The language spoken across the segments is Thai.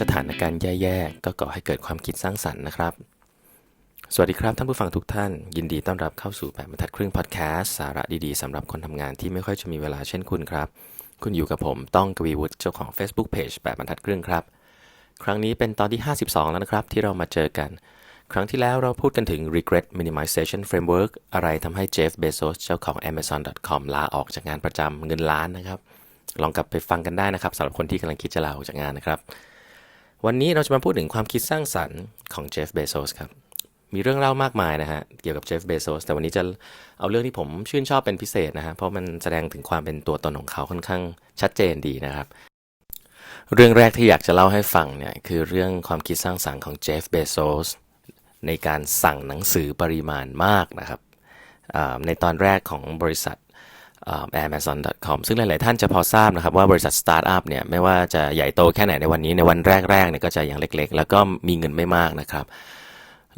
สถานการณ์แย่ๆ ก็ก่อให้เกิดความคิดสร้างสรรค์นะครับ สวัสดีครับท่านผู้ฟังทุกท่าน ยินดีต้อนรับเข้าสู่แปดบรรทัดครึ่งพอดแคสต์สาระดีๆสำหรับคนทำงานที่ไม่ค่อยจะมีเวลาเช่นคุณครับ คุณอยู่กับผมต้องกวีวุฒิเจ้าของ Facebook Page แปดบรรทัดครึ่งครับ ครั้งนี้เป็นตอนที่ 52 แล้วนะครับ ที่เรามาเจอกัน ครั้งที่แล้วเราพูดกันถึง regret minimization framework อะไรทำให้เจฟเบโซสเจ้าของ amazon.com ลาออกจากงานประจำเงินล้านนะครับลองกลับไปฟังกันได้นะครับสำหรับคนที่กำลังคิดจะลาออกจากงานนะครับ วันนี้เราจะมาพูดถึงความคิดสร้างสรรค์ของเจฟเบโซสครับ มีเรื่องเล่ามากมายนะฮะ เกี่ยวกับเจฟเบโซสแต่วันนี้จะเอาเรื่องที่ผมชื่นชอบเป็นพิเศษนะฮะ เพราะมันแสดงถึงความเป็นตัวตนของเขาค่อนข้างชัดเจนดีนะครับ เรื่องแรกที่อยากจะเล่าให้ฟังเนี่ยคือเรื่องความคิดสร้างสรรค์ของเจฟเบโซสในการสั่งหนังสือปริมาณมากนะครับในตอนแรกของบริษัท amazon.com ซึ่งหลาย ๆ ท่านจะพอทราบนะครับว่าบริษัทสตาร์ทอัพเนี่ยไม่ว่าจะใหญ่โตแค่ไหนในวันนี้ในวันแรก ๆ เนี่ยก็จะยังเล็ก ๆ แล้วก็มีเงินไม่มากนะครับ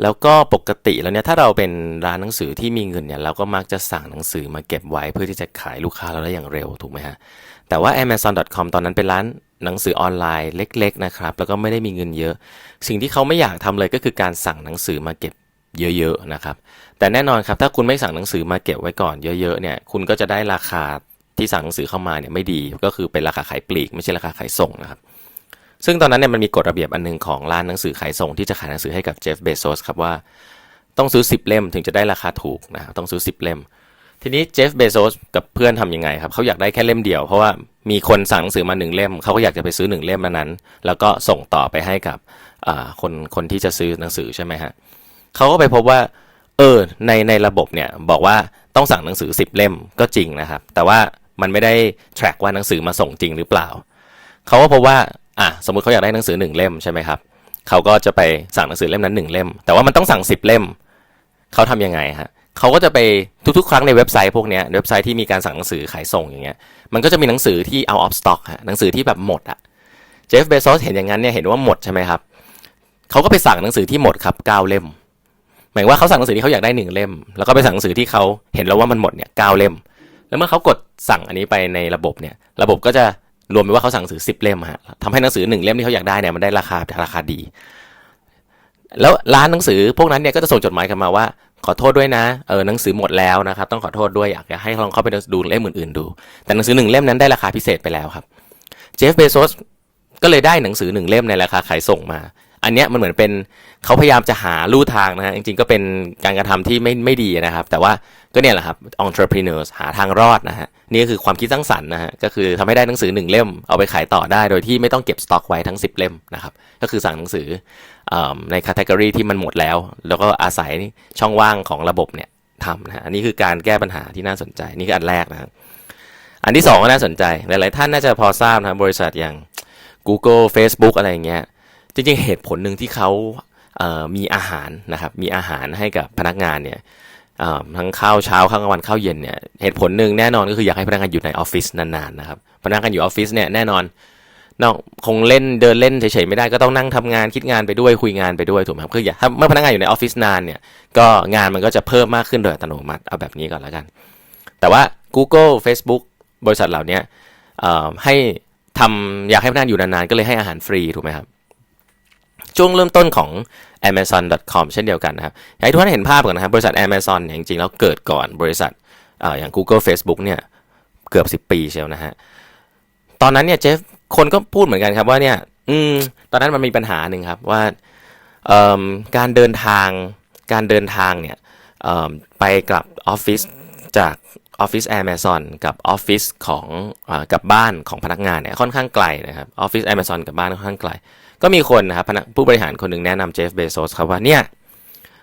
แล้วก็ปกติแล้วเนี่ยถ้าเราเป็นร้านหนังสือที่มีเงินเนี่ยเราก็มักจะสั่งหนังสือมาเก็บไว้เพื่อที่จะขายลูกค้าเราได้อย่างเร็วถูกไหมฮะแต่ว่า amazon.com ตอนนั้นเป็นร้านหนังสือออนไลน์เล็ก ๆ นะครับแล้วก็ไม่ได้มีเงินเยอะ สิ่งที่เขาไม่อยากทำเลยก็คือการสั่งหนังสือมาเก็บ เยอะๆนะครับ แต่แน่นอนครับถ้าคุณไม่สั่งหนังสือมาเก็บไว้ก่อนเยอะๆเนี่ยคุณก็จะได้ราคาที่สั่งหนังสือเข้ามาเนี่ยไม่ดี ก็คือเป็นราคาขายปลีก ไม่ใช่ราคาขายส่งนะครับ ซึ่งตอนนั้นเนี่ยมันมีกฎระเบียบอันหนึงของร้านหนังสือขายส่งที่จะขายหนังสือให้กับเจฟเบโซสครับว่าต้องซื้อ 10 เล่มถึงจะได้ราคาถูกนะครับต้องซื้อ 10 เล่ม ทีนี้เจฟเบโซสกับเพื่อนทำยังไงครับเขาอยากได้แค่เล่มเดียวเพราะว่ามีคนสั่งหนังสือมาหนึ่งเล่มเขาก็อยากจะไปซื้อหนึ่งเล่มนั้น แล้วก็ส่งต่อไปให้กับคนคนที่จะซื้อหนังสือใช่ไหมฮะเขาก็ไปพบว่า เออ ในในระบบเนี่ยบอกว่าต้องสั่งหนังสือ 10 เล่มก็จริงนะครับ แต่ว่ามันไม่ได้ track ว่าหนังสือมาส่งจริงหรือเปล่า เขาก็พบว่า อะ สมมติเขาอยากได้หนังสือหนึ่งเล่มใช่ไหมครับ เขาก็จะไปสั่งหนังสือเล่มนั้นหนึ่งเล่ม แต่ว่ามันต้องสั่ง 10 เล่ม เขาทำยังไงฮะเขาก็จะไปทุกๆ ครั้งในเว็บไซต์พวกเนี้ยเว็บไซต์ที่มีการสั่งหนังสือขายส่งอย่างเงี้ย มันก็จะมีหนังสือที่ out of stock ฮะ หนังสือที่แบบหมดอะเจฟเบโซสเห็นอย่างนั้นเนี่ย เห็นว่าหมดใช่ไหมครับ เขาก็ไปสั่งหนังสือที่หมดครับเก้าเล่ม หมายว่าเขาสั่งหนังสือที่เขาอยากได้หนึ่งเล่ม แล้วก็ไปสั่งหนังสือที่เขาเห็นแล้วว่ามันหมดเนี่ยเก้าเล่ม แล้วเมื่อเขากดสั่งอันนี้ไปในระบบเนี่ย ระบบก็จะรวมไปว่าเขาสั่งหนังสือสิบเล่มฮะทำให้หนังสือหนึ่งเล่มที่เขาอยากได้เนี่ยมันได้ราคาราคาดี แล้วร้านหนังสือพวกนั้นเนี่ยก็จะส่งจดหมายกันมาว่า ขอโทษด้วยนะเออหนังสือหมดแล้วนะครับต้องขอโทษด้วยอยากให้ลองเข้าไปดูเล่มอื่นๆดู แต่หนังสือหนึ่งเล่มนั้นได้ราคาพิเศษไปแล้วครับเจฟเบโซสก็เลยได้หนังสือหนึ่งเล่มในราคาขายส่งมา อันเนี้ยมันเหมือนเป็นเขาพยายามจะหาลู่ทางนะฮะจริงๆก็เป็นการกระทำที่ไม่ไม่ดีนะครับ แต่ว่าก็เนี่ยแหละครับ entrepreneurs หาทางรอดนะฮะนี่ก็คือความคิดสร้างสรรค์นะฮะก็คือทำให้ได้หนังสือหนึ่งเล่มเอาไปขายต่อได้ โดยที่ไม่ต้องเก็บสต็อกไว้ทั้ง 10 เล่มนะครับก็คือสั่งหนังสืออในคาตากรีที่มันหมดแล้ว แล้วก็อาศัยช่องว่างของระบบเนี่ยทำนะฮะอันนี้คือการแก้ปัญหาที่น่าสนใจนี่คืออันแรกนะครับอันที่สองก็น่าสนใจ หลาย ๆ ท่านน่าจะพอทราบนะครับบริษัทอย่าง Google Facebook อะไรอย่างเงี้ย จริงๆเหตุผลหนึ่งที่เขาเอ่อมีอาหารนะครับมีอาหารให้กับพนักงานเนี่ยทั้งข้าวเช้าข้าวกลางวันข้าวเย็นเนี่ยเหตุผลหนึ่งแน่นอนก็คืออยากให้พนักงานอยู่ในออฟฟิศนานๆนะครับพนักงานอยู่ออฟฟิศเนี่ยแน่นอนนอกคงเล่นเดินเล่นเฉยๆไม่ได้ก็ต้องนั่งทำงานคิดงานไปด้วยคุยงานไปด้วยถูกไหมครับคืออย่าถ้าเมื่อพนักงานอยู่ในออฟฟิศนานเนี่ยก็งานมันก็จะเพิ่มมากขึ้นโดยอัตโนมัติเอาแบบนี้ก่อนแล้วกัน แต่ว่า Google Facebook บริษัทเหล่านี้ให้ทำอยากให้พนักงานอยู่นานๆก็เลยให้อาหารฟรีถูกไหมครับ ช่วงเริ่มต้นของ amazon.com เช่นเดียวกันนะครับให้ทุกท่านเห็นภาพก่อนนะครับ บริษัท Amazon เนี่ยจริงๆแล้วเกิดก่อนบริษัทออย่าง Google Facebook เนี่ยเกือบ 10 ปีเชียวนะฮะตอนนั้นเนี่ยเจฟคนก็พูดเหมือนกันครับว่าเนี่ยอืมตอนนั้นมันมีปัญหาหนึ่งครับว่าการเดินทางการเดินทางเนี่ยไปกลับออฟฟิศ จากออฟฟิศ Amazon กับออฟฟิศของอกับบ้านของพนักงานเนี่ยค่อนข้างไกลนะครับออฟฟิศ Amazon กับบ้านค่อนข้างไกล ก็มีคนนะครับผู้บริหารคนหนึ่งแนะนำเจฟเบโซสครับว่าเนี่ย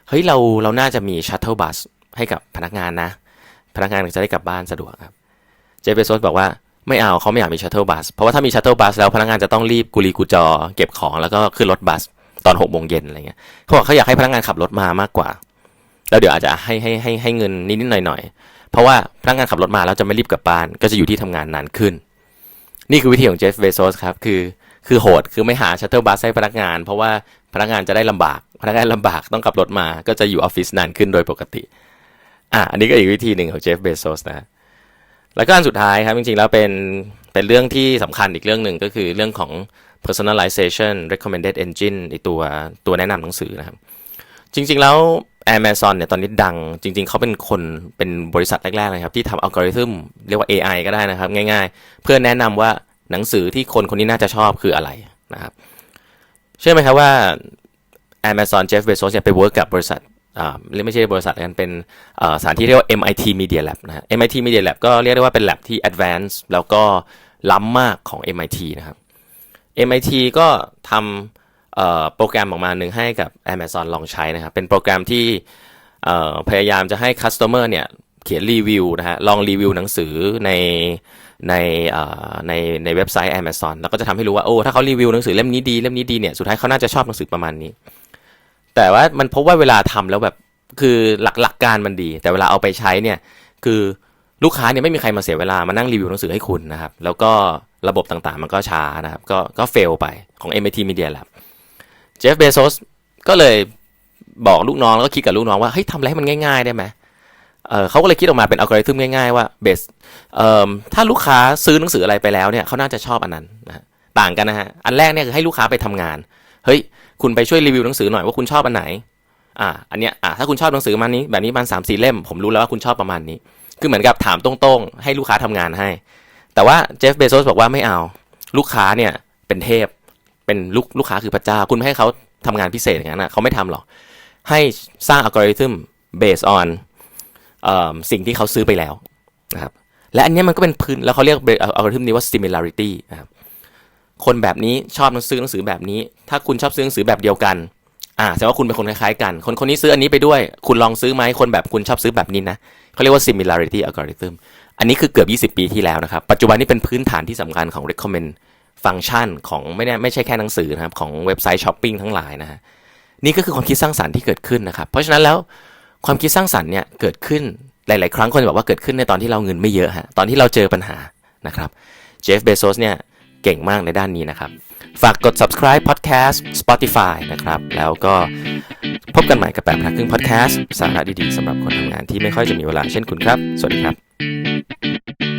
เฮ้ยเราเราน่าจะมีชัตเทิลบัสให้กับพนักงานนะ พนักงานจะได้กลับบ้านสะดวกครับเจฟเบโซสบอกว่าไม่เอาเขาไม่อยากมีชัตเทิลบัสเพราะว่าถ้ามีชัตเทิลบัสแล้วพนักงานจะต้องรีบกุลีกุจอ เก็บของแล้วก็ขึ้นรถบัสตอนหกโมงเย็นอะไรเงี้ยเขาบอกเขาอยากให้พนักงานขับรถมามากกว่า แล้วเดี๋ยวอาจจะให้ให้ให้ให้เงินนิดๆหน่อยๆ เพราะว่าพนักงานขับรถมาแล้วจะไม่รีบกลับบ้าน ก็จะอยู่ที่ทำงานนานขึ้น นี่คือวิธีของเจฟเบโซสครับคือคือโหดคือไม่หาชัตเทิลบัสให้พนักงาน เพราะว่าพนักงานจะได้ลำบาก พนักงานลำบากต้องขับรถมาก็จะอยู่ออฟฟิศนานขึ้นโดยปกติอะอันนี้ก็อีกวิธีหนึ่งของเจฟเบโซสนะแล้วก็อันสุดท้ายครับจริงๆแล้วเป็นเป็นเรื่องที่สำคัญอีกเรื่องหนึ่งก็คือเรื่องของ personalization recommended engine ไอตัวตัวแนะนำหนังสือนะครับ จริงๆแล้ว Amazon เนี่ยตอนนี้ดังจริง ๆ เขาเป็นคนเป็นบริษัทแรกๆเลยครับ ที่ทำอัลกอริทึมเรียกว่า AI ก็ได้นะครับ ง่ายๆ เพื่อแนะนำว่าหนังสือที่คนคนนี้น่าจะชอบคืออะไรนะครับเชื่อไหมครับว่า Amazon Jeff Bezos เนี่ยไปเวิร์กกับบริษัทอ่าเรียกไม่ใช่บริษัทกันเป็นอ่าสถานที่เรียกว่า MIT Media Lab นะฮะ MIT Media Lab ก็เรียกได้ว่าเป็น lab ที่ advanced แล้วก็ล้ำมากของ MIT นะครับ MIT ก็ทำ โปรแกรมออกมาหนึ่งให้กับ Amazon ลองใช้นะครับ เป็นโปรแกรมที่พยายามจะให้ Customer เนี่ยเขียนรีวิวนะฮะ ลองรีวิวหนังสือในในในในเว็บไซต์ Amazon แล้วก็จะทำให้รู้ว่า โอ้ ถ้าเขารีวิวหนังสือเล่มนี้ดี เล่มนี้ดีเนี่ย สุดท้ายเขาน่าจะชอบหนังสือประมาณนี้ แต่ว่ามันพบว่าเวลาทำแล้วแบบ คือหลักหลักการมันดี แต่เวลาเอาไปใช้เนี่ย คือลูกค้าเนี่ยไม่มีใครมาเสียเวลามานั่งรีวิวหนังสือให้คุณนะครับ แล้วก็ระบบต่างๆ มันก็ช้านะครับ ก็ก็เฟลไปของ MIT Media Lab เจฟเบโซสก็เลยบอกลูกน้องแล้วก็คิดกับลูกน้องว่าเฮ้ยทำอะไรให้มันง่าย ๆ ได้ไหมเเขาก็เลยคิดออกมาเป็นอัลกอริทึมง่ายๆว่าเบสเอ่อถ้าลูกค้าซื้อหนังสืออะไรไปแล้วเนี่ยเขาน่าจะชอบอันนั้นนะต่างกันนะฮะอันแรกเนี่ยคือให้ลูกค้าไปทำงานเฮ้ยคุณไปช่วยรีวิวหนังสือหน่อยว่าคุณชอบอันไหนอ่าอันเนี้ยอ่าถ้าคุณชอบหนังสือมานี้แบบนี้มันสามสี่เล่มผมรู้แล้วว่าคุณชอบประมาณนี้ คือเหมือนกับถามตรงๆ ให้ลูกค้าทำงานให้ แต่ว่าเจฟเบโซสบอกว่าไม่เอา ลูกค้าเนี่ยเป็นเทพ เป็นลูกลูกค้าคือพระเจ้า คุณไม่ให้เขาทำงานพิเศษอย่างนั้นนะเขาไม่ทำหรอก ให้สร้างอัลกอริทึม based on เอ่อสิ่งที่เขาซื้อไปแล้วนะครับและอันนี้มันก็เป็นพื้นแล้วเขาเรียกอัลกอริทึมนี้ว่า similarity นะครับคนแบบนี้ชอบหนังสือหนังสือแบบนี้ ถ้าคุณชอบซื้อหนังสือแบบเดียวกันอ่าแสดงว่าคุณเป็นคนคล้ายๆกัน คนคนนี้ซื้ออันนี้ไปด้วย คุณลองซื้อไหมคนแบบคุณชอบซื้อแบบนี้นะเขาเรียกว่า similarity algorithm อันนี้คือเกือบ 20 ปีที่แล้วนะครับ ปัจจุบันนี้เป็นพื้นฐานที่สำคัญของ recommend ฟังก์ชันของไม่ได้ไม่ใช่แค่หนังสือนะครับของเว็บไซต์ช้อปปิ้งทั้งหลายนะฮะนี่ก็คือความคิดสร้างสรรค์ที่เกิดขึ้นนะครับ เพราะฉะนั้นแล้วความคิดสร้างสรรค์เนี่ยเกิดขึ้นหลาย ๆ ครั้งคนจะบอกว่าเกิดขึ้นในตอนที่เราเงินไม่เยอะฮะตอนที่เราเจอปัญหานะครับเจฟเบโซสเนี่ยเก่งมากในด้านนี้นะครับ ฝากกด subscribe podcast Spotify นะครับ แล้วก็พบกันใหม่กับแปดพนักครึ่ง podcast สาระดี ๆสำหรับคนทำงานที่ไม่ค่อยจะมีเวลาเช่นคุณครับ สวัสดีครับ